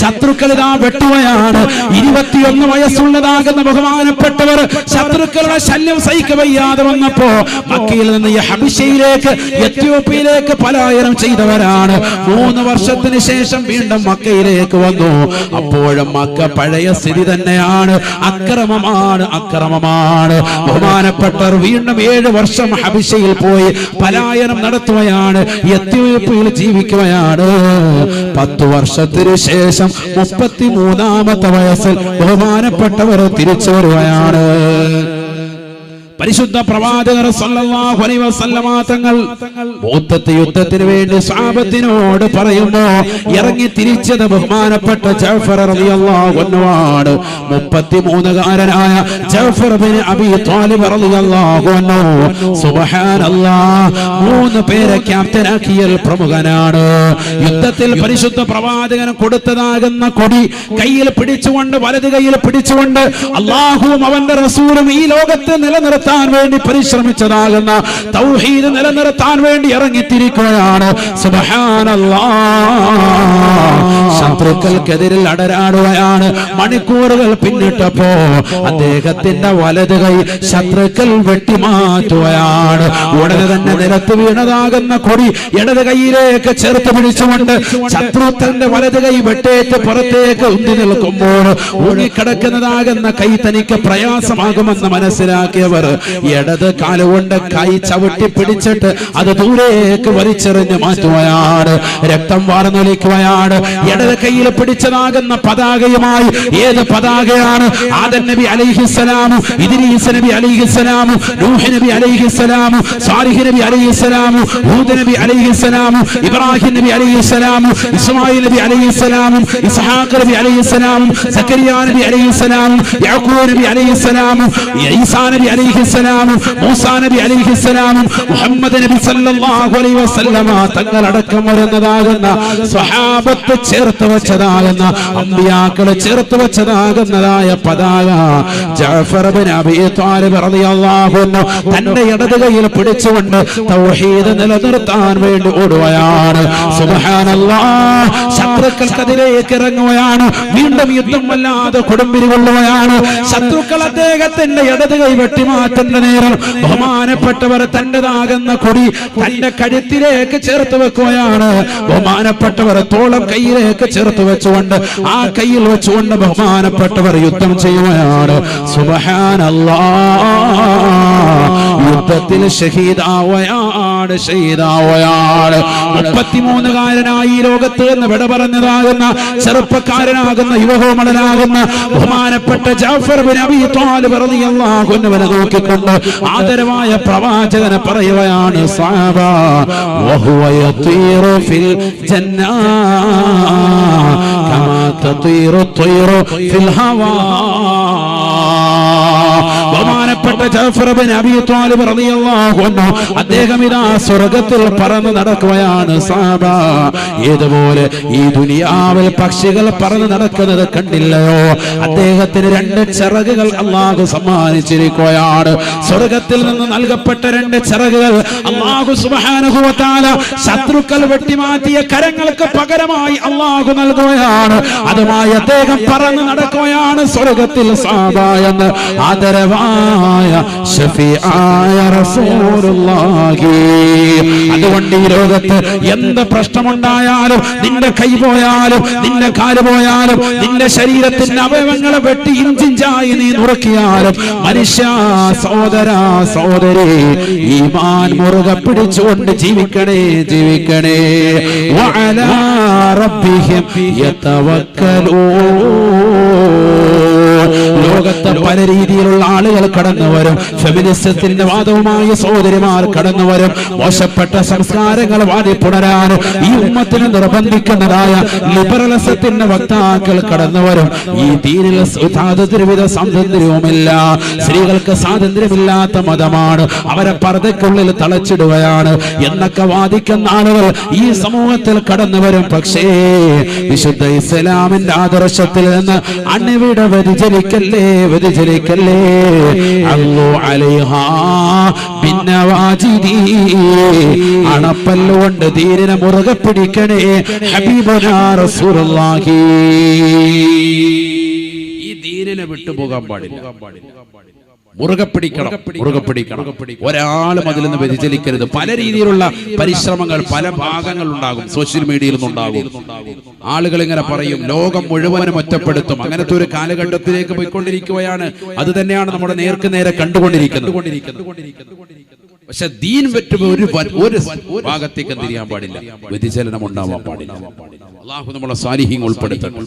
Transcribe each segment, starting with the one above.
ശത്രുക്കൾ ഇതാ വെട്ടുകയാണ്. ഇരുപത്തിയൊന്ന് വയസ്സുള്ളതാകുന്ന ബഹുമാനപ്പെട്ടവർ ശത്രുക്കളുടെ ശല്യം സഹിക്കവയ്യാതെ വന്നപ്പോ മക്കയിൽ നിന്ന് ഹബിഷയിലേക്ക് എത്യോപ്യയിലേക്ക് പലായനം ചെയ്തവരാണ്. മൂന്ന് വർഷത്തിന് ശേഷം വീണ്ടും മക്കയിലേക്ക് വന്നു. അപ്പോഴും മക്ക പഴയ സ്ഥിതി തന്നെയാണ്. അക്രമമാണ് അക്രമമാണ്. ബഹുമാനപ്പെട്ടവർ വീണ്ടും ഏഴ് വർഷം ഹബിഷയിൽ പോയി പലായനം നടത്തുകയാണ്. എത്യോപ്യയിൽ ജീവിക്കുകയാണ് പത്തു വർഷത്തിനു ശേഷം മുപ്പത്തി മൂന്നാമത്തെ വയസ്സിൽ ബഹുമാനപ്പെട്ടവർ തിരിച്ചു വരുകയാണ് പരിശുദ്ധ പ്രവാചകർ തങ്ങൾ ബൗദ്ധത്തെ യുദ്ധത്തിന് വേണ്ടി സ്വഹാബത്തിനോട് പറയുമ്പോ ഇറങ്ങി തിരിച്ചത് ബഹുമാനപ്പെട്ട ജഅഫർ റളിയല്ലാഹു അൻഹു ആണ് 33 കാരനായ ജഅഫർ ബിൻ അബി ത്വാലിബ് റളിയല്ലാഹു സുബ്ഹാനല്ലാഹ് മൂന്ന് പേരെ ക്യാപ്റ്റനാക്കിയ പ്രമുഖനാണ്. യുദ്ധത്തിൽ പരിശുദ്ധ പ്രവാചകൻ കൊടുത്തതാകുന്ന കൊടി കയ്യിൽ പിടിച്ചുകൊണ്ട് വലത് കയ്യിൽ പിടിച്ചുകൊണ്ട് അള്ളാഹുവും അവന്റെ റസൂലും ഈ ലോകത്ത് നിലനിർത്താൻ വേണ്ടി പരിശ്രമിച്ചതാകുന്ന തൗഹീദ് നിലനിർത്താൻ വേണ്ടി ഇറങ്ങിത്തിരിക്കുകയാണ്. ശത്രുക്കൾക്കെതിരിൽ അടരാടുകയാണ്. മണിക്കൂറുകൾ പിന്നിട്ടപ്പോ അദ്ദേഹത്തിന്റെ വലത് കൈ ശത്രുക്കൾ വെട്ടിമാറ്റുകയാണ്. ഉടനെ തന്നെ നിലത്ത് വീണതാകുന്ന കൊടി ഇടത് കൈയിലേക്ക് ചേർത്ത് പിടിച്ചുകൊണ്ട് ശത്രുത്തന്റെ വലത് കൈ വെട്ടേറ്റ് പുറത്തേക്ക് ഉന്തി നിൽക്കുമ്പോൾ ഒഴിക്കിടക്കുന്നതാകുന്ന കൈ തനിക്ക് പ്രയാസമാകുമെന്ന് മനസ്സിലാക്കിയവർ ഇടത് കാലുകൊണ്ട് കൈ ചവിട്ടി പിടിച്ചിട്ട് അത് ദൂരേക്ക് വലിച്ചെറിഞ്ഞ് മാറ്റുകയാണ് രക്തം വാർന്നൊലിക്കുകയാണ് ഇടത് കയ്യിൽ പിടിച്ചതാകുന്ന പതാകയുമായി ഏത് പതാകയാണ് ആദൻ നബി അലൈഹിസ്സലാമും ഇദ്രീസ് നബി അലൈഹിസ്സലാമും നൂഹ് നബി അലൈഹിസ്സലാമും സാലിഹ് നബി അലൈഹിസ്സലാമും ഹൂദ് നബി അലൈഹിസ്സലാമും ഇബ്രാഹിം നബി അലൈഹിസ്സലാമും ഇസ്മായിൽ നബി അലിഹിസ്സലാമും ഇസ്ഹാഖ് നബി അലിഹിസ്സലാമും സക്കരിയ നബി അലിഹിസ്സലാമും യാക്കൂബ് നബി അലിഹിസ്സലാമും ഈസാ നബി അലൈഹിസ്സലാമും മൂസാ നബി അലൈഹിസ്സലാമും മുഹമ്മദ് നബി സല്ലല്ലാഹു അലൈഹി വസല്ലമ തങ്ങളടക്കം വരുന്നതാകുന്ന സ്വഹാബത്ത് ചേർത്ത് വെച്ചതാകുന്ന അമ്പിയാക്കളെ ചേർത്ത് വെച്ചതാകുന്നതായ പതാക ജഅഫർ ബിൻ അബീ ത്വാലിബ് റളിയല്ലാഹു അൻഹു തന്റെ ഇടതുകൈയിൽ പിടിച്ചുകൊണ്ട് തൗഹീദ് നിലനിർത്താൻ വേണ്ടി ഓടുകയാണ്. സുബ്ഹാനല്ലാഹ് ശത്രുക്കൾക്കെതിരേക്ക് ഇറങ്ങുകയാണ്. വീണ്ടും യുദ്ധം വല്ലാതെ കൊടുമ്പിരി കൊള്ളുകയാണ്. ശത്രുക്കൾ അദ്ദേഹത്തിന്റെ ഇടത് കൈ വെട്ടിമാറ്റുന്ന നേരം ബഹുമാനപ്പെട്ടവർ തന്റെതാകുന്ന കൊടി തന്റെ കഴുത്തിലേക്ക് ചേർത്ത് വെക്കുകയാണ്. ബഹുമാനപ്പെട്ടവർ തോളം കയ്യിലേക്ക് ചേർത്ത് വെച്ചുകൊണ്ട് ആ കയ്യിൽ വെച്ചുകൊണ്ട് ബഹുമാനപ്പെട്ടവർ യുദ്ധം ചെയ്യുകയാണ്. സുബഹാനല്ലാ യുദ്ധത്തിൽ ഷഹീദാവയാണ് ഷഹീദാവയാണ് മുപ്പത്തിമൂന്നുകാരനായി ലോകത്ത് നിന്ന് വിട പറഞ്ഞതാകുന്ന ചെറുപ്പക്കാരനാകുന്ന യുവകോമളനാകുന്ന ബഹുമാനപ്പെട്ട ജാഫർ ബിൻ അബീ ത്വാലിബ് റളിയല്ലാഹു അൻഹുവിനെ നോക്കിക്കൊണ്ട് ആദരവായ പ്രവാചകനെ പറയുകയാണ് സാബ വഹുവ യതീറു ഫിൽ ജന്നാ കമാ തതീറു ത്വയ്റു ഫിൽ ഹവാ. ബഹുമാനപ്പെട്ട റളിയല്ലാഹു അൻഹു. അദ്ദേഹം ഇതാ സ്വർഗത്തിൽ പറന്നു നടക്കുകയാണ് സാബ. ഏതുപോലെ ഈ ദുനിയാവിൽ പക്ഷികൾ പറന്നു നടക്കുന്നത് കണ്ടില്ലയോ? അദ്ദേഹത്തിന് രണ്ട് ചിറകുകൾ അള്ളാഹു സമ്മാനിച്ചിരിക്കുകയാണ്. സ്വർഗത്തിൽ നിന്ന് നൽകപ്പെട്ട രണ്ട് ചിറകുകൾ അള്ളാഹു സുബ്ഹാനഹു വ തആല ശത്രുക്കൾ വെട്ടിമാറ്റിയ കരങ്ങൾക്ക് പകരമായി അള്ളാഹു നൽകുകയാണ്. അതുമായി അദ്ദേഹം പറന്നു നടക്കുകയാണ് സ്വർഗത്തിൽ സാബ എന്ന്. ആദരവായ ഷഫീആയ റസൂലുള്ളാഹി. അതുകൊണ്ട് ഈ ലോകത്ത് എന്ത് പ്രശ്നമുണ്ടായാലും നിന്റെ കൈ പോയാലും നിന്റെ കാൽ പോയാലും നിന്റെ ശരീരത്തിന്റെ അവയവങ്ങളെ വെട്ടി ഇഞ്ചിഞ്ചായി നീ നുറുക്കിയാലും മനുഷ്യ സഹോദര ഈ മാൻ മുറുകെ പിടിച്ചുകൊണ്ട് ജീവിക്കണേ ജീവിക്കണേ. റബ്ബിഹിം യതവക്കലൂൻ. ലോകത്ത് പല രീതിയിലുള്ള ആളുകൾ കടന്നു വരും. ഫെമിനിസത്തിന്റെ വാദവുമായ സഹോദരിമാർ കടന്നു വരും. മോശപ്പെട്ട സംസ്കാരങ്ങൾ വാടി പുണരാൻ ഈ ഉമ്മത്തിന് നിർബന്ധിക്കുന്നതായ ലിബറലിസത്തിന്റെ വക്താക്കൾ കടന്നു വരും. ഈ തീരിൽ സ്വാതന്ത്ര്യവിധ സ്വാതന്ത്ര്യവുമില്ല. സ്ത്രീകൾക്ക് സ്വാതന്ത്ര്യമില്ലാത്ത മതമാണ്. അവരെ പർദ്ദയ്ക്കുള്ളിൽ തളച്ചിടുകയാണ് എന്നൊക്കെ വാദിക്കുന്ന ആളുകൾ ഈ സമൂഹത്തിൽ കടന്നു വരും. പക്ഷേ വിശുദ്ധ ഇസ്ലാമിന്റെ ആദർശത്തിൽ നിന്ന് അണിവിടെ വ്യതിചലിക്കല്ലേ വ്യതിചലിക്കല്ലേ അലൈഹ പിന്നെ ഭിന്നവാജിദീ അണപ്പല്ലുകൊണ്ട് തീരിനെ മുറുകെ പിടിക്കണേ ഹബീബനാ റസൂലുള്ളാഹി. ഈ ധീരനെ വിട്ടുപോകാൻ പാടില്ല. മുറുകെ പിടിക്കണം മുറുകെ പിടിക്കണം ഒരാളും അതിൽ നിന്ന് വ്യതിചലിക്കരുത്. പല രീതിയിലുള്ള പരിശ്രമങ്ങൾ പല ഭാഗങ്ങൾ ഉണ്ടാകും സോഷ്യൽ മീഡിയയിൽ നിന്നുണ്ടാകും. ആളുകൾ ഇങ്ങനെ പറയും ലോകം മുഴുവനും ഒറ്റപ്പെടുത്തും. അങ്ങനത്തെ ഒരു കാലഘട്ടത്തിലേക്ക് പോയിക്കൊണ്ടിരിക്കുകയാണ്. അത് തന്നെയാണ് നമ്മുടെ നേർക്ക് നേരെ കണ്ടുകൊണ്ടിരിക്കുന്നത്. പക്ഷെ ദീൻ പറ്റുമ്പോ ഒരു ഒരു ഭാഗത്തേക്ക് തിരിയാൻ പാടില്ല? വ്യതിചലനം ഉണ്ടാവാൻ പാടില്ല. അള്ളാഹു നമ്മളെ സാലിഹ്യം ഉൾപ്പെടുത്തണം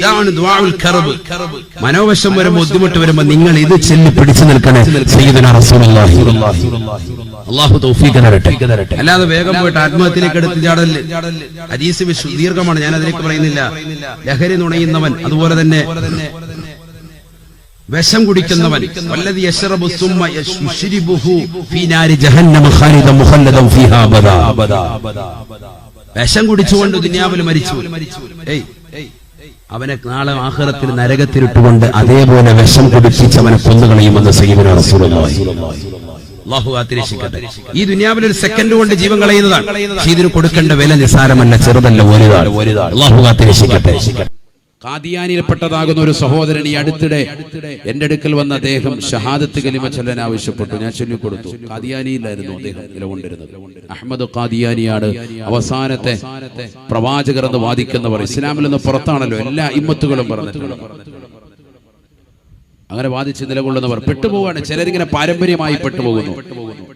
ഇതാണ് മനോവശം വരുമ്പോ ബുദ്ധിമുട്ട് വരുമ്പോ നിങ്ങൾ ഇത് ചെല്ലി പിടിച്ചു നിൽക്കണേ അള്ളാഹു തൗഫീഖ് തരട്ടെ. അല്ലാതെ വേഗം പോയിട്ട് ആത്മഹത്യയിലേക്ക് എടുത്ത് ചാടൽ. ഹദീസ് വിശു- ദീർഘമാണ്. ഞാൻ അതിലേക്ക് പറയുന്നില്ല. ലഹരി നുണയുന്നവൻ അതുപോലെ തന്നെ വിഷം കുടിക്കുന്നവൻ. വല്ലതി യശ്റബു സുമ്മ യശ്രിബുഹു ഫീ നാരി ജഹന്നമ ഖാലിദ മുഖല്ലദൻ ഫീഹാ അബദാ വിഷം കുടിച്ചുകൊണ്ട് ദുനിയാവിൽ മരിച്ചു. ഏയ്. അവനെ നാളെ ആഹ്റത്തിൽ നരകത്തിലിട്ടുകൊണ്ട് അതേപോലെ വിഷം കൊന്നുകളയുമെന്ന് സയ്യിദുനാ റസൂലുള്ളാഹി. അല്ലാഹു കാത്തിരക്ഷിക്കട്ടെ ഈ ദുനിയാവിൽ ഒരു സെക്കൻഡ് കൊണ്ട് ജീവൻ കളയുന്നതാണ്. ഇതിന് കൊടുക്കേണ്ട വില നിസാരമല്ല ചെറുതല്ല ഒരുതാണ് അള്ളാഹു കാദിയാനിൽപ്പെട്ടതാകുന്ന ഒരു സഹോദരൻ ഈ അടുത്തിടെ എന്റെ അടുക്കൽ വന്ന അദ്ദേഹം ഷഹാദത്ത് കലിമ ചൊല്ലാൻ ആവശ്യപ്പെട്ടു. ഞാൻ ചൊല്ലിക്കൊടുത്തു. കാദിയാനിയിലായിരുന്നു അദ്ദേഹം നിലകൊണ്ടിരുന്നത്. അഹമ്മദ് കാദിയാനിയാണ് അവസാനത്തെ പ്രവാചകർ എന്ന് വാദിക്കുന്നവർ. ഇസ്ലാമിൽ നിന്ന് പുറത്താണല്ലോ എല്ലാ ഇമ്മത്തുകളും പറഞ്ഞിട്ടുള്ളത്. അങ്ങനെ വാദിച്ച് നിലകൊള്ളുന്നവർ പെട്ടുപോവാണ് ചിലരിങ്ങനെ പാരമ്പര്യമായി പെട്ടുപോകുന്നു.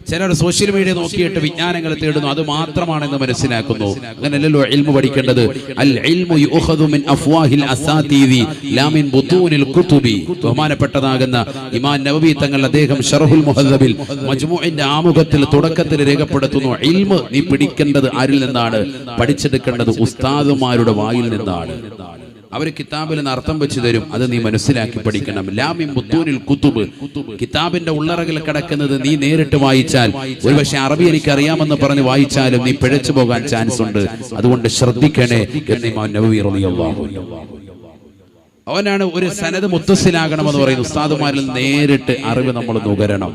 ചിലർ സോഷ്യൽ മീഡിയ നോക്കിയിട്ട് വിജ്ഞാനങ്ങൾ തേടുന്നു. അത് മാത്രമാണെന്ന് മനസ്സിലാക്കുന്നു. അങ്ങനെയല്ലല്ലോ ഇൽമു പഠിക്കേണ്ടത്. അൽ ഇൽമു യുഖദു മിൻ അഫ്വാഹിൽ അസാതീദി ലാ മിൻ ബുതൂനിൽ കുതുബി ബഹുമാനപ്പെട്ടതാകുന്ന ഇമാം നവവി തങ്ങൾ അദ്ദേഹം ഷർഹുൽ മുഹദ്ദബിൽ മജ്മുഇന്റെ ആമുഖത്തിൽ തുടക്കത്തിൽ രേഖപ്പെടുത്തുന്നു. ഇൽമു നീ പിടിക്കേണ്ടത് ആരിൽ നിന്നാണ്? പഠിച്ചെടുക്കേണ്ടത് ഉസ്താദുമാരുടെ വായിൽ നിന്നാണ്. അവർ കിതാബിൽ നിന്ന് അർത്ഥം വെച്ച് തരും. അത് നീ മനസ്സിലാക്കി പഠിക്കണം. ലാമി മുത്തൂനിൽ കുത്തുബ്. കിതാബിന്റെ ഉള്ളറകിൽ കിടക്കുന്നത് നീ നേരിട്ട് വായിച്ചാൽ. ഒരുപക്ഷെ അറബി എനിക്ക് അറിയാമെന്ന് പറഞ്ഞ് വായിച്ചാലും നീ പിഴച്ചു പോകാൻ ചാൻസ് ഉണ്ട്. അതുകൊണ്ട് ശ്രദ്ധിക്കണേ എന്ന് ഇമാം. അവനാണ് ഒരു സനത് മുത്തസ്സിലാകണമെന്ന് പറയുന്നു ഉസ്താദുമാരിൽ നേരിട്ട് അറിവ് നമ്മൾ നുകരണം.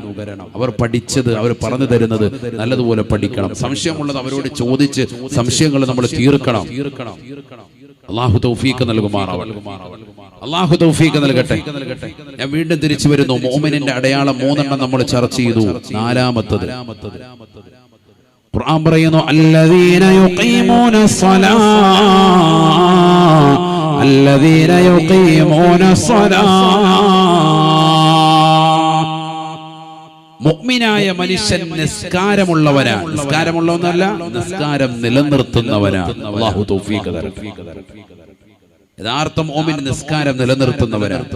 അവർ പഠിച്ചത് അവർ പറഞ്ഞു തരുന്നത് നല്ലതുപോലെ പഠിക്കണം. സംശയമുള്ളത് അവരോട് ചോദിച്ച് സംശയങ്ങൾ നമ്മൾ തീർക്കണം തീർക്കണം തീർക്കണം. അള്ളാഹു തൗഫീഖ് നൽകുമാറാവട്ടെ. അള്ളാഹു തൗഫീഖ് നൽകട്ടെ. ഞാൻ വീണ്ടും തിരിച്ചു വരുന്നു. മോമിനിന്റെ അടയാളം മൂന്നെണ്ണം നമ്മൾ ചർച്ച ചെയ്തു. നാലാമത്തത്. ഖുർആൻ പറയുന്നു അല്ലദീന യുഖീമൂന അല്ലദീന യുഖീമൂന സ്വലാ മുഅ്മിനായ മനുഷ്യൻ നിസ്കാരമുള്ളവനാണ് നിസ്കാരമുള്ളവനല്ല നിസ്കാരം നിലനിർത്തുന്നവനാണ് അള്ളാഹു തൗഫീഖ് തരട്ടെ. യഥാർത്ഥ മോമിൻ നിസ്കാരം നിലനിർത്തുന്നവരാണ്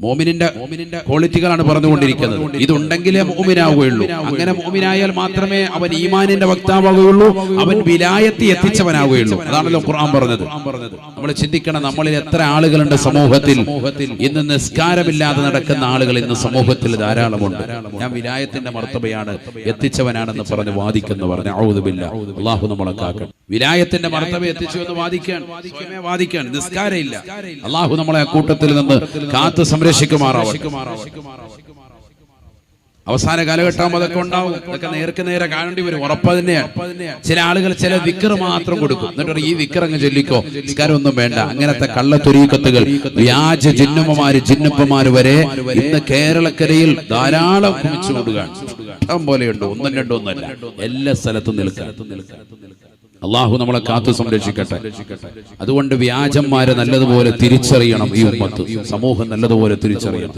മോമിനിന്റെ മോമിനിന്റെ ക്വാളിറ്റികളാണ് പറഞ്ഞുകൊണ്ടിരിക്കുന്നത്. ഇതുണ്ടെങ്കിലേ മോമിനാവുകയുള്ളൂ. അങ്ങനെ മോമിനായാൽ മാത്രമേ അവൻ ഈമാനിന്റെ വക്താവുകയുള്ളൂ അവൻ വിലായത്തി എത്തിച്ചവനാവുകയുള്ളൂ അതാണല്ലോ ഖുർആൻ പറഞ്ഞത്. നമ്മൾ ചിന്തിക്കണം നമ്മളിൽ എത്ര ആളുകളുണ്ട് സമൂഹത്തിൽ. ഇന്ന് നിസ്കാരമില്ലാതെ നടക്കുന്ന ആളുകൾ ഇന്ന് സമൂഹത്തിൽ ധാരാളമുണ്ട്. ഞാൻ വിലായത്തിന്റെ മർത്തബയാണ് എത്തിച്ചവനാണെന്ന് പറഞ്ഞ് വാദിക്കുന്നവർ ഔദുബില്ല അള്ളാഹു നമ്മളെ കാക്കണം. വിലായത്തിന്റെ മർത്തബ എത്തിച്ചു എന്ന് വാദിക്കാൻ വാദിക്കാൻ നിസ്കാരമില്ല അള്ളാഹു നമ്മളെ ആ കൂട്ടത്തിൽ നിന്ന് കാത്ത് സംരക്ഷിക്കുമാറാവട്ടെ അവസാന കാലഘട്ടം അതൊക്കെ ഉണ്ടാവും. ഇതൊക്കെ നേർക്ക് നേരെ കാണേണ്ടി വരും. ഉറപ്പ് തന്നെയാണ്. ചില ആളുകൾ ചില വിക്കർ മാത്രം കൊടുക്കും. എന്നിട്ട് ഈ വിക്കർ അങ്ങ് ചൊല്ലിക്കോ. നിസ്കാരം ഒന്നും വേണ്ട. അങ്ങനത്തെ കള്ളത്തൊരീക്കത്തുകൾ. വ്യാജ ജിന്നുമ്മമാര് ജിന്നുപ്പമാര് വരെ ഇന്ന് കേരളക്കരയിൽ ധാരാളം കുമിച്ചു കൊടുക്കാൻ ഇഷ്ടം പോലെയുണ്ട്. ഒന്നും രണ്ടും ഒന്നല്ല എല്ലാ സ്ഥലത്തും നിൽക്കാൻ. അള്ളാഹു നമ്മളെ കാത്തു സംരക്ഷിക്കട്ടെ. അതുകൊണ്ട് വ്യാജന്മാരെ നല്ലതുപോലെ തിരിച്ചറിയണം ഈ ഉമ്മത്ത്. സമൂഹം നല്ലതുപോലെ തിരിച്ചറിയണം.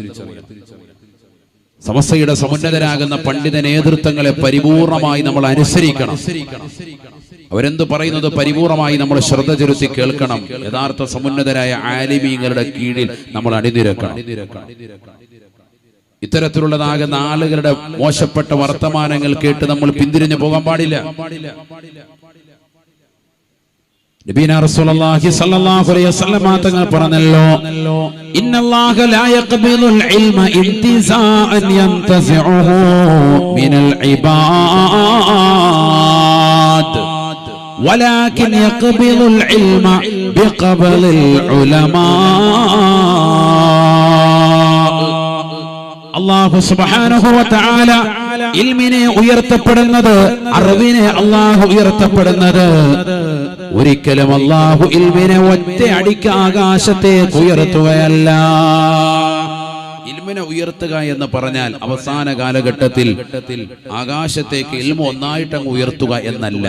സമസ്തയുടെ സമുന്നതരാകുന്ന പണ്ഡിത നേതൃത്വങ്ങളെ പരിപൂർണമായി നമ്മൾ അനുസരിക്കണം. അവരെന്ത് പറയുന്നത് പരിപൂർണമായി നമ്മൾ ശ്രദ്ധ ചെലുത്തി കേൾക്കണം. യഥാർത്ഥ സമുന്നതരായ ആലിമീങ്ങളുടെ കീഴിൽ നമ്മൾ അണിനിരക്കണം. ഇത്തരത്തിലുള്ളതാകുന്ന ആളുകളുടെ മോശപ്പെട്ട വർത്തമാനങ്ങൾ കേട്ട് നമ്മൾ പിന്തിരിഞ്ഞു പോകാൻ പാടില്ല. നബീന റസൂലുള്ളാഹി സ്വല്ലല്ലാഹു അലൈഹി വസല്ലമ തങ്ങൾ പറഞ്ഞല്ലോ ഇന്നല്ലാഹ ലാ യഖ്ബിലുൽ ഇൽമ ഇന്തിസാഅൻ യന്തസിഉഹു മിനൽ ഇബാദ് ولكن يقبل العلم بقبل العلماء അള്ളാഹു സുബ്ഹാനഹു വ തആല ഇൽമിനെ ഉയർത്തപ്പെടുന്നത് അറിവിനെ അള്ളാഹു ഉയർത്തപ്പെടുന്നത്. ഒരിക്കലും അള്ളാഹു ഇൽമിനെ ഒറ്റ അടിക്ക് ആകാശത്തേക്ക് ഉയർത്തുകയല്ല. ഇൽമിനെ ഉയർത്തുക എന്ന് പറഞ്ഞാൽ അവസാന കാലഘട്ടത്തിൽ ആകാശത്തേക്ക് ഇൽമ ഒന്നായിട്ട് അങ്ങ് ഉയർത്തുക എന്നല്ല.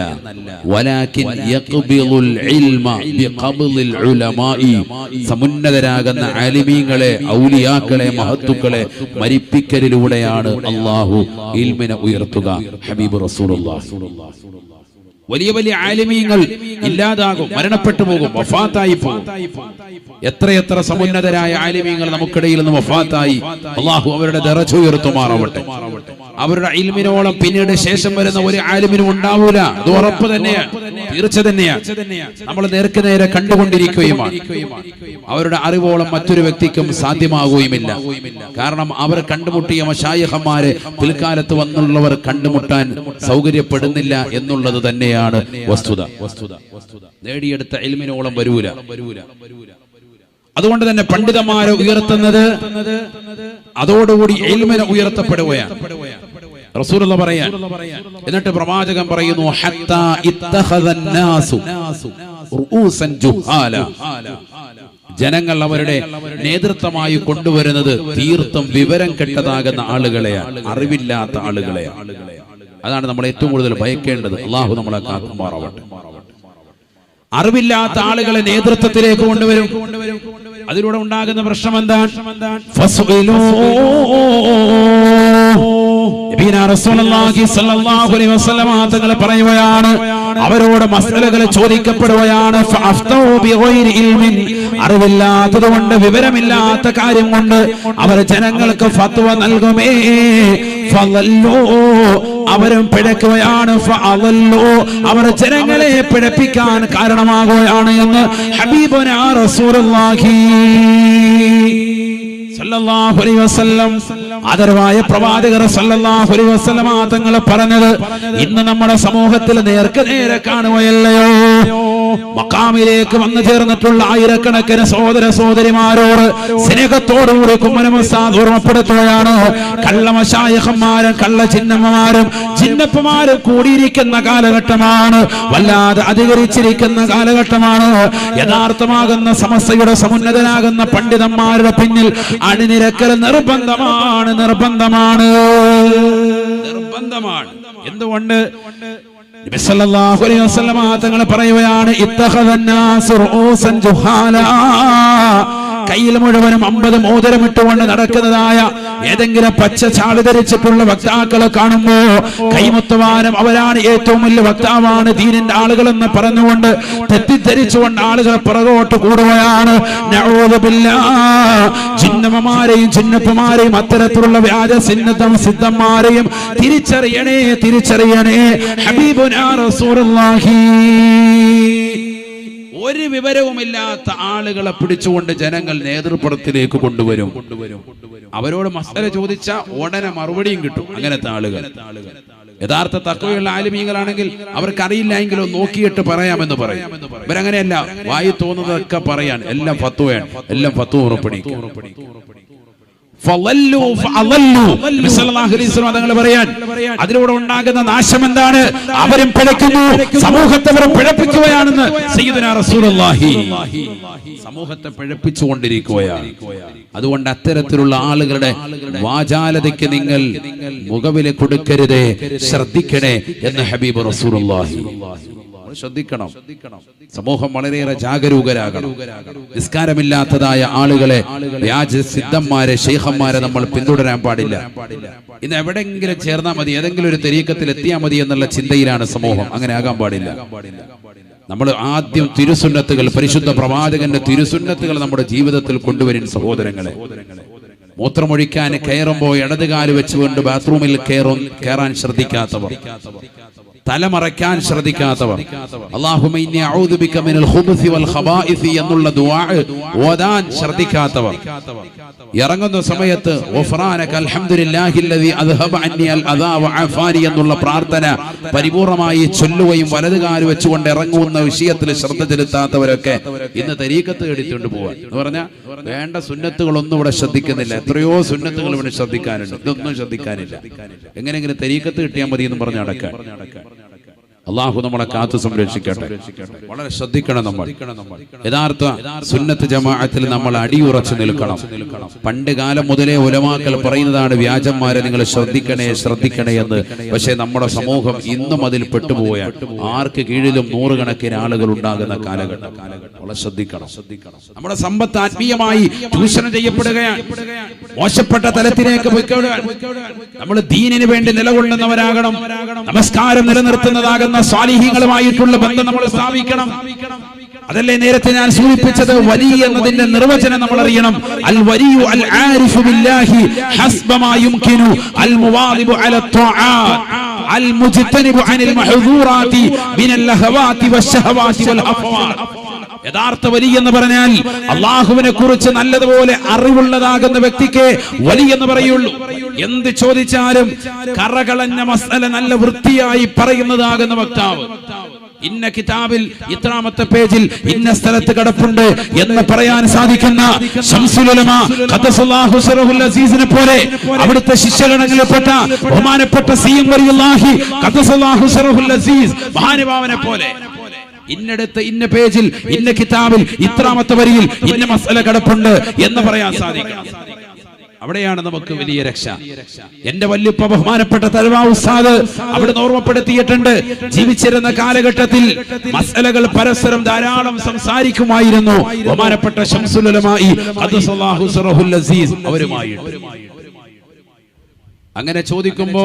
സമുന്നതരാകുന്ന ആലിമീങ്ങളെ ഔലിയാക്കളെ മഹത്തുക്കളെ മരിപ്പിക്കലിലൂടെയാണ് അള്ളാഹു ഇൽമിനെ ഉയർത്തുക. ഹബീബ് റസൂലുള്ളാഹി. വലിയ വലിയ ആലിമീങ്ങൾ ഇല്ലാതാകും മരണപ്പെട്ടു പോകും വഫാത്തായി പോകും. എത്രയെത്ര സമുന്നതരായ ആലിമീങ്ങൾ നമുക്കിടയിൽ നിന്ന് വഫാത്തായി. അള്ളാഹു അവരുടെ ദറജ ഉയർത്തുമാറാവട്ടെ. അവരുടെ ഇൽമിനോളം പിന്നീട് ശേഷം വരുന്ന ഒരു ആലിമിനും ഉണ്ടാവൂല. അത് ഉറപ്പ് തന്നെയാണ് തീർച്ച തന്നെയാണ് നമ്മൾ നേർക്ക് നേരെ കണ്ടുകൊണ്ടിരിക്കുകയുമാണ്. അവരുടെ അറിവോളം മറ്റൊരു വ്യക്തിക്കും സാധ്യമാകുകയുമില്ല. കാരണം അവർ കണ്ടുമുട്ടിയ മഷായഹന്മാരെ പിൽക്കാലത്ത് വന്നുള്ളവർ കണ്ടുമുട്ടാൻ സൗകര്യപ്പെടുന്നില്ല എന്നുള്ളത് തന്നെയാണ് വസ്തുത. വസ്തുത. വസ്തുത. നേടിയെടുത്ത എൽമിനോളം വരൂല. അതുകൊണ്ട് തന്നെ പണ്ഡിതന്മാരെ ഉയർത്തുന്നത് അതോടുകൂടി എൽമിനെ ഉയർത്തപ്പെടുകയാണ്. റസൂലുള്ള എന്നിട്ട് പ്രവാചകൻ പറയുന്നു ജനങ്ങൾ അവരുടെ നേതൃത്വമായി കൊണ്ടുവരുന്നത് തീർത്തും വിവരം കെട്ടതാകുന്ന ആളുകളെയാണ് അറിവില്ലാത്ത ആളുകളെയാണ്. അതാണ് നമ്മൾ ഏറ്റവും കൂടുതൽ ഭയക്കേണ്ടത്. അള്ളാഹു നമ്മളെ കാക്കുമാറാവട്ടെ. അറിവില്ലാത്ത ആളുകളെ നേതൃത്വത്തിലേക്ക് കൊണ്ടുവരും. അതിലൂടെ ഉണ്ടാകുന്ന പ്രശ്നം എന്താണ്? തങ്ങൾ പറയുകയാണ്. അവരോട് മസലകൾ ചോദിക്കപ്പെടുകയാണ്. അറിവില്ലാത്തത് കൊണ്ട് വിവരമില്ലാത്ത കാര്യം കൊണ്ട് അവർ ജനങ്ങൾക്ക് ഫത്വ നൽകുമേ. അവരും പിഴക്കുകയാണ്. അവർ ജനങ്ങളെ പിഴപ്പിക്കാൻ കാരണമാകുകയാണ് എന്ന് ഹബീബുന റസൂലുള്ളാഹി ആദരവായ പ്രവാചകർ തങ്ങൾ പറഞ്ഞത്. ഇന്ന് നമ്മുടെ സമൂഹത്തിൽ നേർക്ക് നേരെ കാണുകയല്ലയോ? മക്കാമിലേക്ക് വന്നു ചേർന്നിട്ടുള്ള ആയിരക്കണക്കിന് സഹോദര സഹോദരിമാരോട് സ്നേഹത്തോടുകൂടി കുമ്മനമസാദ് ഓർമ്മപ്പെടുത്തുകയാണ്. കള്ളമശായഹന്മാരും കള്ള ചിന്നമ്മമാരും ചിന്നപ്പമാരും കൂടിയിരിക്കുന്ന കാലഘട്ടമാണ്. വല്ലാതെ അധികരിച്ചിരിക്കുന്ന കാലഘട്ടമാണ്. യഥാർത്ഥമാകുന്ന സമസ്യയുടെ സമുന്നതനാകുന്ന പണ്ഡിതന്മാരുടെ പിന്നിൽ അണിനിരക്കൽ നിർബന്ധമാണ് നിർബന്ധമാണ്. നിർബന്ധമാണ്. എന്തുകൊണ്ട്? തങ്ങൾ പറയുകയാണ് ഇത്തഖദന്നാസു റൂസൻ ജുഹാല. കയ്യിൽ മുഴുവനും അമ്പത് മോതിരമിട്ടുകൊണ്ട് നടക്കുന്നതായ ഏതെങ്കിലും പച്ച ചാളി ധരിച്ചിട്ടുള്ള വക്താക്കളെ കാണുമ്പോ കൈമുത്തുവാനും അവരാണ് ഏറ്റവും വലിയ വക്താവാണ് ദീനിന്റെ ആളുകൾ എന്ന് പറഞ്ഞുകൊണ്ട് തെറ്റിദ്ധരിച്ചുകൊണ്ട് ആളുകൾ പുറകോട്ട് കൂടുകയാണ്. ചിന്നമ്മമാരെയും ചിന്നപ്പമാരെയും അത്തരത്തിലുള്ള വ്യാജ സിന്നതം സിദ്ധന്മാരെയും തിരിച്ചറിയണേ തിരിച്ചറിയണേ. ഹബീബുനാ റസൂലുള്ളാഹി. ഒരു വിവരവുമില്ലാത്ത ആളുകളെ പിടിച്ചുകൊണ്ട് ജനങ്ങൾ നേതൃത്വത്തിലേക്ക് കൊണ്ടുവരും. അവരോട് മസല ചോദിച്ച ഉടനെ മറുപടിയും കിട്ടും. അങ്ങനത്തെ ആളുകൾ. യഥാർത്ഥ തക്കവയുള്ള ആലുമീങ്ങളാണെങ്കിൽ അവർക്ക് അറിയില്ല എങ്കിലും നോക്കിയിട്ട് പറയാമെന്ന് പറയും. ഇവരങ്ങനെയല്ല വായി തോന്നുന്നതൊക്കെ പറയാൻ. എല്ലാം ഫത്വയാണ്. എല്ലാം ഫത്തു ഉറപ്പണിക്കും പറയാൻ അതിലൂടെ ഉണ്ടാകുന്ന നാശം എന്താണ് അവരും പിഴയ്ക്കുന്നു സമൂഹത്തെ അവർ പിഴപ്പിക്കുകയാണെന്ന് സമൂഹത്തെ പിഴപ്പിച്ചുകൊണ്ടിരിക്കുകയാണ്. അതുകൊണ്ട് അത്തരത്തിലുള്ള ആളുകളുടെ വാചാലതയ്ക്ക് നിങ്ങൾ മുഖവില കൊടുക്കരുതേ ശ്രദ്ധിക്കണേ എന്ന് ഹബീബ് റസൂലുള്ളാഹി. ശ്രദ്ധിക്കണം സമൂഹം വളരെയേറെ ജാഗരൂകരാകണം. നിസ്കാരമില്ലാത്തതായ ആളുകളെ സിദ്ധന്മാരെ ഷെയ്ഖന്മാരെ നമ്മൾ പിന്തുടരാൻ പാടില്ല. ഇന്ന് എവിടെങ്കിലും ചേർന്നാൽ മതി ഏതെങ്കിലും ഒരു തെരീക്കത്തിൽ എത്തിയാൽ മതി എന്നുള്ള ചിന്തയിലാണ് സമൂഹം. അങ്ങനെ ആകാൻ പാടില്ല. നമ്മൾ ആദ്യം തിരുസുന്നത്തുകൾ പരിശുദ്ധ പ്രവാചകന്റെ തിരുസുന്നത്തുകൾ നമ്മുടെ ജീവിതത്തിൽ കൊണ്ടുവരും സഹോദരങ്ങളെ. മൂത്രമൊഴിക്കാൻ കയറുമ്പോൾ ഇടതുകാൽ വെച്ചുകൊണ്ട് ബാത്റൂമിൽ കയറും കയറാൻ ശ്രദ്ധിക്കാത്തവർ. തലമറയ്ക്കാൻ ശ്രദ്ധിക്കാത്തവർ. എന്നുള്ള ഓതാൻ ശ്രദ്ധിക്കാത്തവർ. ഇറങ്ങുന്ന സമയത്ത് എന്നുള്ള പ്രാർത്ഥന പരിപൂർണമായി ചൊല്ലുകയും വലതുകാൽ വെച്ചുകൊണ്ട് ഇറങ്ങുന്ന വിഷയത്തിൽ ശ്രദ്ധ ചെലുത്താത്തവരൊക്കെ ഇന്ന് തരീക്കത്ത് എടുത്തുകൊണ്ട് പോവാൻ. എന്ന് പറഞ്ഞാൽ വേണ്ട സുന്നത്തുകളൊന്നും ഇവിടെ ശ്രദ്ധിക്കുന്നില്ല. എത്രയോ സുന്നത്തുകൾ ഇവിടെ ശ്രദ്ധിക്കാനുണ്ട്. ഇതൊന്നും ശ്രദ്ധിക്കാനില്ല. എങ്ങനെയെങ്കിലും തരീക്കത്ത് കിട്ടിയാൽ മതി എന്ന് പറഞ്ഞ് നടക്കാൻ. അള്ളാഹു നമ്മളെ കാത്തു സംരക്ഷിക്കട്ടെ. വളരെ ശ്രദ്ധിക്കണം നമ്മൾ. യഥാർത്ഥ സുന്നത്ത് ജമാഅത്തിൽ നമ്മൾ അടിയുറച്ചു നിൽക്കണം. പണ്ട് കാലം മുതലേ ഉലമാക്കൾ പറയുന്നതാണ് വ്യാജന്മാരെ നിങ്ങൾ ശ്രദ്ധിക്കണേ ശ്രദ്ധിക്കണേ എന്ന്. പക്ഷേ നമ്മുടെ സമൂഹം ഇന്നും അതിൽ പെട്ടുപോയാൽ ആർക്ക് കീഴിലും നൂറുകണക്കിന് ആളുകൾ ഉണ്ടാകുന്ന കാലഘട്ടം. വളരെ ശ്രദ്ധിക്കണം. ശ്രദ്ധിക്കണം നമ്മുടെ സമ്പത്ത് ആത്മീയമായി ചൂഷണം ചെയ്യപ്പെടുകയാണ്. മോശപ്പെട്ട തലത്തിലേക്ക് നമ്മൾ ദീനിന് വേണ്ടി നിലകൊള്ളുന്നവരാകണം. നമസ്കാരം നിലനിർത്തുന്നതാകുന്ന സ്വാലിഹ്യങ്ങളുമായിട്ടുള്ള ബന്ധം നമ്മൾ സ്ഥാപിക്കണം. അതല്ലേ നേരത്തെ ഞാൻ സൂചിപ്പിച്ചത് വലി എന്നതിന്റെ നിർവചനം നമ്മൾ അറിയണം അൽ വലിയു അൽ ആരിഫു ബില്ലാഹി ഹസ്ബമാ യുംകിനു അൽ മുവാദിബു അല ത്വആത്ത് അൽ മുജ്തനിബു അനിൽ മഹ്ദൂറാതി മിനൽ ലഹവാതി വശഹവാതി വൽ ഹഫവാത്ത് യഥാർത്ഥ വലി എന്ന് പറഞ്ഞാൽ അള്ളാഹുവിനെ കുറിച്ച് നല്ലതുപോലെ അറിവുള്ളതാകുന്ന വ്യക്തിക്ക് വലി എന്ന് പറയുള്ളൂ. എന്ത് ചോദിച്ചാലും കറകളഞ്ഞ മസല നല്ല വൃത്തിയായി പറയുന്നതാകുന്ന വക്താവ്. ഇന്ന കിതാബിൽ ഇത്രാമത്തെ പേജിൽ ഇന്ന സ്ഥലത്ത് കിടപ്പുണ്ട് എന്ന് പറയാൻ സാധിക്കുന്ന അസീസിനെ പോലെ അവിടുത്തെ ശിഷ്യഗണങ്ങളിൽപ്പെട്ട ബഹുമാനപ്പെട്ട സി അസീസ് പോലെ ഇന്നടത്ത് ഇന്ന പേജിൽ ഇന്ന കിതാബിൽ ഇത്രാമത്തെ വരിയിൽ ഇന്ന മസല കിടപ്പുണ്ട് എന്ന് പറയാൻ സാധിക്കും. അവിടെയാണ് നമുക്ക് വലിയ രക്ഷ. എന്റെ വല്യപ്പ ബഹുമാനപ്പെട്ട തലവാസാദ് അവിടുന്ന് ഓർമ്മപ്പെടുത്തിയിട്ടുണ്ട്. ജീവിച്ചിരുന്ന കാലഘട്ടത്തിൽ മസലകൾ പരസ്പരം ധാരാളം സംസാരിക്കുമായിരുന്നു. ബഹുമാനപ്പെട്ട ശംസുലമായി അവരുമായി അവരുമായിട്ട്. അങ്ങനെ ചോദിക്കുമ്പോ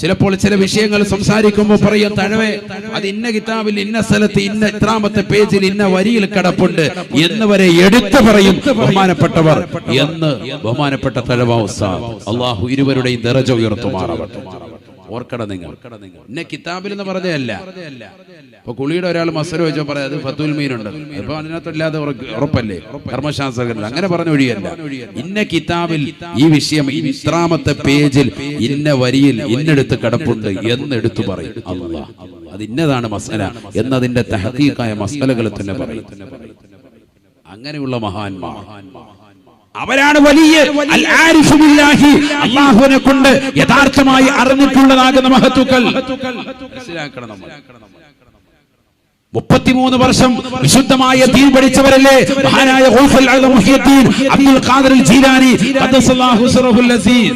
ചിലപ്പോൾ ചില വിഷയങ്ങൾ സംസാരിക്കുമ്പോൾ പറയും തഴവേ അത് ഇന്ന കിതാബിൽ ഇന്ന സ്ഥലത്ത് ഇന്ന ഇത്രാമത്തെ പേജിൽ ഇന്ന വരിയിൽ കിടപ്പുണ്ട് എന്ന് വരെ എടുത്തു പറയും ബഹുമാനപ്പെട്ടവർ എന്ന് ബഹുമാനപ്പെട്ട തഴവ ഉസ്താദ്. അള്ളാഹു ഇരുവരുടെയും ദറജ ഉയർത്തുമാറാവട്ടെ. ഓർക്കട നിങ്ങൾ എന്നെ കിതാബിൽ എന്ന് പറഞ്ഞതല്ല. ഇപ്പൊ കുളിയുടെ ഒരാൾ മസര വെച്ചോ പറയാം അത് ഫത്തുൽ മീനുണ്ട്. ഇപ്പൊ അതിനകത്തല്ലാതെ ഉറ- ഉറപ്പല്ലേ? കർമ്മശാസ്ത്രജ്ഞൻ അങ്ങനെ പറഞ്ഞ ഒഴിയല്ല. ഇന്ന കിതാബിൽ ഈ വിഷയം ഇത്രാമത്തെ പേജിൽ ഇന്ന വരിയിൽ ഇന്നെടുത്ത് കിടപ്പുണ്ട് എന്ന് എടുത്തു പറയും. അല്ല അത് ഇന്നതാണ് മസല എന്നതിന്റെ തഹദീക്കായ മസലകൾ തന്നെ പറയും. അങ്ങനെയുള്ള മഹാന്മാർ. അവരാണ് വലിയ അൽ ആരിഫു ബില്ലാഹി അള്ളാഹുവിനെ കൊണ്ട് യഥാർത്ഥമായി അറിഞ്ഞിട്ടുള്ളതാകുന്ന മഹത്തുക്കൾ. മനസ്സിലാക്കണം നമ്മൾ. മുപ്പത്തിമൂന്ന് വർഷം വിശുദ്ധമായ തീ പഠിച്ചവരല്ലേ? മഹാനായ അബ്ദുൽ ഖാദർ ജീലാനി.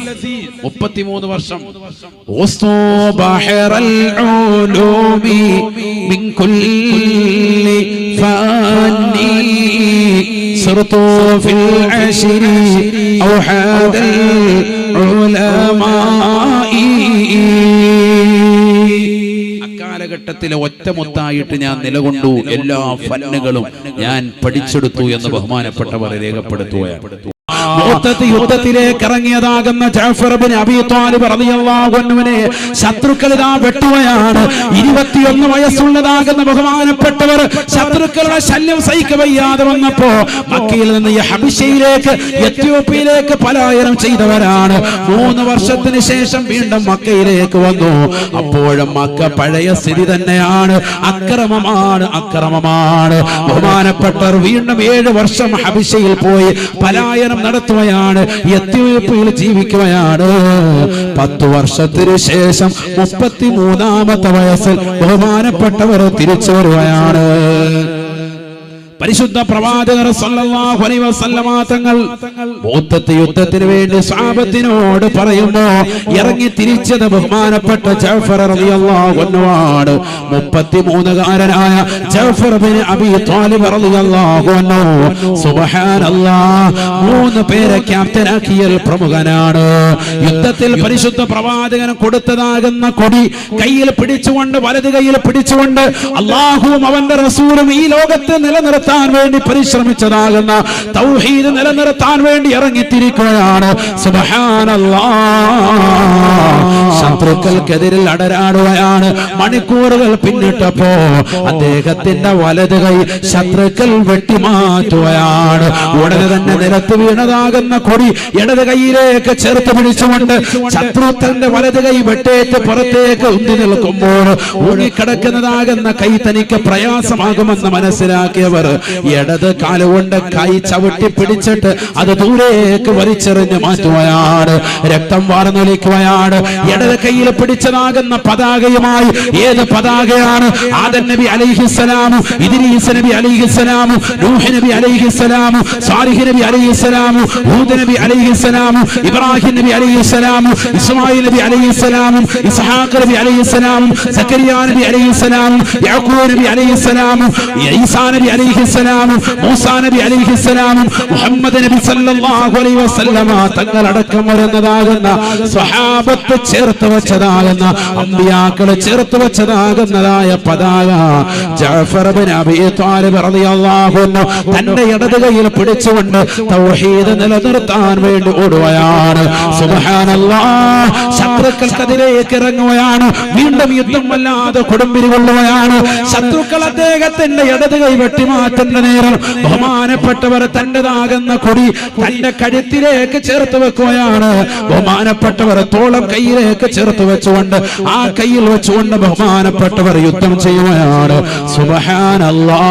അസീസ്. മുപ്പത്തിമൂന്ന് വർഷം ഉസ്തു ബഹറൽ ഉലൂമി മിൻ കുല്ലി ഫാനി صرت في العشر أوحاد العلماء അക്കാലഘട്ടത്തിലെ ഒറ്റമൊത്തായിട്ട് ഞാൻ നിലകൊണ്ടു എല്ലാ ഫന്നുകളും ഞാൻ പഠിച്ചെടുത്തു എന്ന് ബഹുമാനപ്പെട്ടവരെ രേഖപ്പെടുത്തുകയാണ് മുഹത്തത്ത് യുദ്ധത്തിലേക്ക് ഇറങ്ങിയതാകുന്ന ശത്രുക്കൾ ഇതാ വെട്ടുകയാണ്. ഇരുപത്തിയൊന്ന് വയസ്സുള്ളതാകുന്ന ബഹുമാനപ്പെട്ടവർ ശത്രുക്കളുടെ ശല്യം സഹിക്കവയ്യാതെ വന്നപ്പോ മക്കയിൽ നിന്ന് ഹബിഷയിലേക്ക് എത്യോപ്യയിലേക്ക് പലായനം ചെയ്തവരാണ്. മൂന്ന് വർഷത്തിന് ശേഷം വീണ്ടും മക്കയിലേക്ക് വന്നു. അപ്പോഴും മക്ക പഴയ സ്ഥിതി തന്നെയാണ്. അക്രമമാണ് അക്രമമാണ്. ബഹുമാനപ്പെട്ടവർ വീണ്ടും ഏഴ് വർഷം ഹബിഷയിൽ പോയി പലായനം നടത്തുകയാണ്. എത്തിവയ്പ്പിൽ ജീവിക്കുകയാണ്. പത്തു വർഷത്തിനു ശേഷം മുപ്പത്തി മൂന്നാമത്തെ വയസ്സിൽ ബഹുമാനപ്പെട്ടവർ തിരിച്ചു വരുകയാണ്. പരിശുദ്ധ പ്രവാചകർ തങ്ങൾ ബോധത്തെ യുദ്ധത്തിന് വേണ്ടി സ്വഹാബത്തിനോട് പറയുമ്പോ ഇറങ്ങി തിരിച്ചത് ബഹുമാനപ്പെട്ട ജഅഫർ റളിയല്ലാഹു അൻഹു ആണ് 33 കാരനായ ജഅഫർ ബിൻ അബി ത്വാലിബ് റളിയല്ലാഹു അൻഹു. സുബ്ഹാനല്ലാഹ് മൂന്ന് പേരെ ക്യാപ്റ്റനാക്കിയ പ്രമുഖനാണ്. യുദ്ധത്തിൽ പരിശുദ്ധ പ്രവാചകൻ കൊടുത്തതാകുന്ന കൊടി കയ്യിൽ പിടിച്ചുകൊണ്ട് വലത് കയ്യിൽ പിടിച്ചുകൊണ്ട് അള്ളാഹുവും അവന്റെ റസൂലും ഈ ലോകത്ത് നിലനിർത്തുന്ന നിലനിർത്താൻ വേണ്ടി പരിശ്രമിച്ചതാകുന്ന തൗഹീദ് നിലനിർത്താൻ വേണ്ടി ഇറങ്ങിത്തിരിക്കുകയാണ്. ശത്രുക്കൾക്കെതിരിൽ അടരാടുകയാണ്. മണിക്കൂറുകൾ പിന്നിട്ടപ്പോ അദ്ദേഹത്തിന്റെ വലത് കൈ ശത്രുക്കൾ വെട്ടിമാറ്റുകയാണ്. ഉടനെ തന്നെ നിലത്ത് വീണതാകുന്ന കൊടി ഇടത് കൈയിലേക്ക് ചേർത്ത് പിടിച്ചുകൊണ്ട് ശത്രുത്തന്റെ വലത് കൈ വെട്ടേറ്റ് പുറത്തേക്ക് ഉന്തി നിൽക്കുമ്പോൾ ഒഴിക്കിടക്കുന്നതാകുന്ന കൈ തനിക്ക് പ്രയാസമാകുമെന്ന് മനസ്സിലാക്കിയവർ ഇടത് കാലുകൊണ്ട് കൈ ചവിട്ടി പിടിച്ചിട്ട് അത് ദൂരേക്ക് വലിച്ചെറിഞ്ഞ് മാറ്റുകയാണ് രക്തം വാർന്നൊലിക്കുകയാണ് ഇടത് കയ്യിൽ പിടിച്ചതാകുന്ന പതാകയുമായി ഏത് പതാകയാണ് ആദൻ നബി അലിഹിസ്സലാമു ഇദ്രീസ് നബി അലിഹിസ്സലാമു നൂഹ് നബി അലിഹിസ്സലാമു സാലിഹ് നബി അലിഹിസ്സലാമു ഹൂദ് നബി അലിഹിസ്സലാമു ഇബ്രാഹിം നബി അലിഹിസ്സലാമു ഇസ്മായിൽ നബി അലൈഹിസ്സലാമും ഇസ്ഹാഖ് നബി അലൈഹിസ്സലാമും സക്കരിയ നബി അലൈഹിസ്സലാമും യാക്കൂബ് നബി അലൈഹിസ്സലാമും ഈസാ നബി അലൈഹിസ്സലാമും മൂസാ നബി അലൈഹിസ്സലാമും മുഹമ്മദ് നബി സല്ലല്ലാഹു അലൈഹി വസല്ലമ തങ്ങളടക്കം വരുന്നതാകുന്ന സ്വഹാബത്ത് ചേർത്ത് വെച്ചതാകുന്ന അമ്പിയാക്കളെ ചേർത്ത് വെച്ചതാകുന്നതായ പതാക ജഅഫർ ബിൻ അബീ ത്വാലിബ് റളിയല്ലാഹു അൻഹു തന്റെ ഇടത് കൈയിൽ പിടിച്ചുകൊണ്ട് തൗഹീദ് നിലനിർത്താൻ വേണ്ടി ഓടുകയാണ്. സുബ്ഹാനല്ലാഹ് ശത്രുക്കൾക്കെതിരേക്ക് ഇറങ്ങുകയാണ്. വീണ്ടും യുദ്ധം വല്ലാതെ കൊടുമ്പിരി കൊള്ളുകയാണ്. ശത്രുക്കൾ അദ്ദേഹത്തിന്റെ ഇടത് കൈ വെട്ടിമാറ്റുന്ന നേരം ബഹുമാനപ്പെട്ടവർ തന്റെതാകുന്ന കൊടി തന്റെ കഴുത്തിലേക്ക് ചേർത്ത് വെക്കുകയാണ്. ബഹുമാനപ്പെട്ടവർ തോളം കയ്യിലേക്ക് ചേർത്ത് വെച്ചുകൊണ്ട് ആ കയ്യിൽ വെച്ചുകൊണ്ട് ബഹുമാനപ്പെട്ടവർ യുദ്ധം ചെയ്യുകയാണ്. സുബഹാനല്ലാ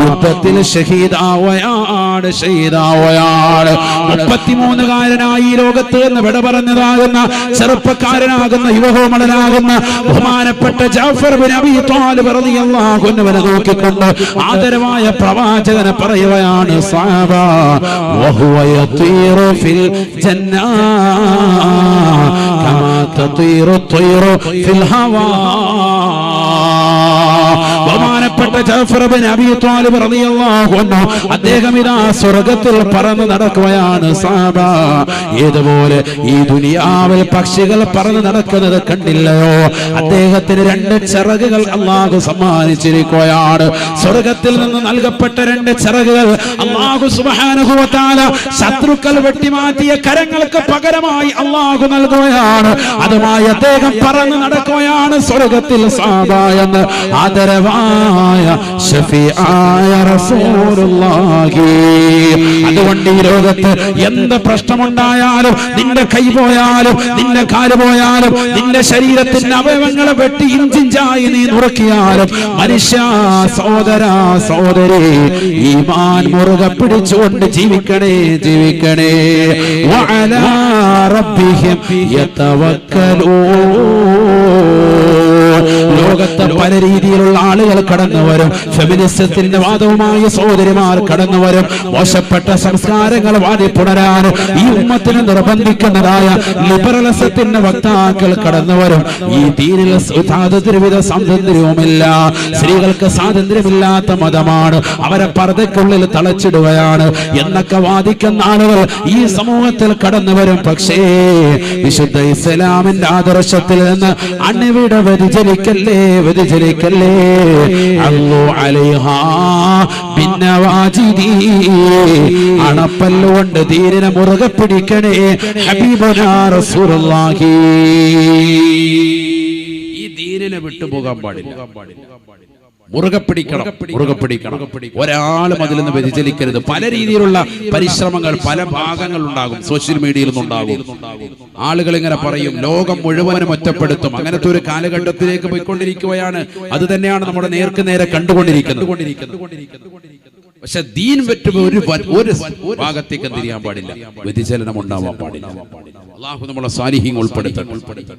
യുദ്ധത്തിൽ ഷഹീദാവയാണ് ഷഹീദാവയാണ് മുപ്പത്തിമൂന്നുകാരനായി ലോകത്ത് നിന്ന് വിട പറഞ്ഞതാകുന്ന ചെറുപ്പക്കാരനാകുന്ന യുവഹോമളനാകുന്ന ബഹുമാനപ്പെട്ട ജാഫർ ബിൻ റളിയല്ലാഹു നോക്കിക്കൊണ്ട് ആദരവായ പ്രവാചകനെ പറയുകയാണ് സാബ വഹുവ യതീറു ഫിൽ ജന്നാ അദ്ദേഹം പറന്നു നടക്കുകയാണ് സാബ. ഇതുപോലെ ഈ ദുനിയാവിൽ പക്ഷികൾ പറന്നു നടക്കുന്നത് കണ്ടില്ലയോ? അദ്ദേഹത്തിന് രണ്ട് ചിറകുകൾ അള്ളാഹു സമ്മാനിച്ചിരിക്കുകയാണ്. സ്വർഗത്തിൽ നിന്ന് നൽകപ്പെട്ട രണ്ട് ചിറകുകൾ അള്ളാഹു തആല ശത്രുക്കൾ വെട്ടിമാറ്റിയ കരങ്ങൾക്ക് പകരമായി അള്ളാഹു നൽകുകയാണ്. അതുമായി അദ്ദേഹം പറന്നു നടക്കുകയാണ് സ്വർഗത്തിൽ സാബ എന്ന്. ആദരവായ അതുകൊണ്ട് ഈ ലോകത്ത് എന്ത് പ്രശ്നമുണ്ടായാലും നിന്റെ കൈ പോയാലും നിന്റെ കാൽ പോയാലും നിന്റെ ശരീരത്തിന്റെ അവയവങ്ങളെ വെട്ടി ഇഞ്ചിഞ്ചായി നീ നുറുക്കിയാലും മനുഷ്യ സഹോദര ഈ മാൻ മുറുകെ പിടിച്ചുകൊണ്ട് ജീവിക്കണേ ജീവിക്കണേ. ലോകത്ത് പല രീതിയിലുള്ള ആളുകൾ കടന്നു വരും. ഫെമിനിസത്തിന്റെ വാദവുമായി സഹോദരിമാർ കടന്നു വരും. മോശപ്പെട്ട സംസ്കാരങ്ങൾ വാടി പുണരാൻ ഈ ഉമ്മത്തിനെ നിർബന്ധിക്കുന്നതായ ലിബറലിസത്തിന്റെ വക്താക്കൾ കടന്നു വരും. ഈ തീരിൽ സ്വാതന്ത്ര്യവിധ സ്വാതന്ത്ര്യവുമില്ല. സ്ത്രീകൾക്ക് സ്വാതന്ത്ര്യമില്ലാത്ത മതമാണ്. അവരെ പർദ്ദയ്ക്കുള്ളിൽ തളച്ചിടുകയാണ് എന്നൊക്കെ വാദിക്കുന്ന ആളുകൾ ഈ സമൂഹത്തിൽ കടന്നു വരും. പക്ഷേ വിശുദ്ധ ഇസ്ലാമിന്റെ ആദർശത്തിൽ നിന്ന് അണിവിട വ്യതിചലിക്കല്ലേ വ്യതിചലിക്കല്ലേ അല്ലോ അലൈഹാ ഭിന്നവാജിദീ അണപ്പല്ലുകൊണ്ട് ധീരനെ മുറുകെ പിടിക്കണേ ഹബീബനാ റസൂലുള്ളാഹി. ഈ ധീരനെ വിട്ടുപോകാൻ പാടില്ല. മുറുകെ പിടിക്കണം മുറുകെ പിടിക്കണം ഒരാളും അതിൽ നിന്ന് വ്യതിചലിക്കരുത്. പല രീതിയിലുള്ള പരിശ്രമങ്ങൾ പല ഭാഗങ്ങൾ ഉണ്ടാകും സോഷ്യൽ മീഡിയയിൽ നിന്നുണ്ടാകും. ആളുകൾ ഇങ്ങനെ പറയും ലോകം മുഴുവനും ഒറ്റപ്പെടുത്തും. അങ്ങനത്തെ ഒരു കാലഘട്ടത്തിലേക്ക് പോയിക്കൊണ്ടിരിക്കുകയാണ്. അത് തന്നെയാണ് നമ്മുടെ നേർക്ക് നേരെ കണ്ടുകൊണ്ടിരിക്കുന്നത്. പക്ഷെ ദീൻ പറ്റുമ്പോ ഒരു ഒരു ഭാഗത്തേക്ക് തിരിയാൻ പാടില്ല? വ്യതിചലനം ഉണ്ടാവാൻ പാടില്ല. അള്ളാഹു നമ്മളെ സാലിഹ്യം ഉൾപ്പെടുത്തട്ടെ.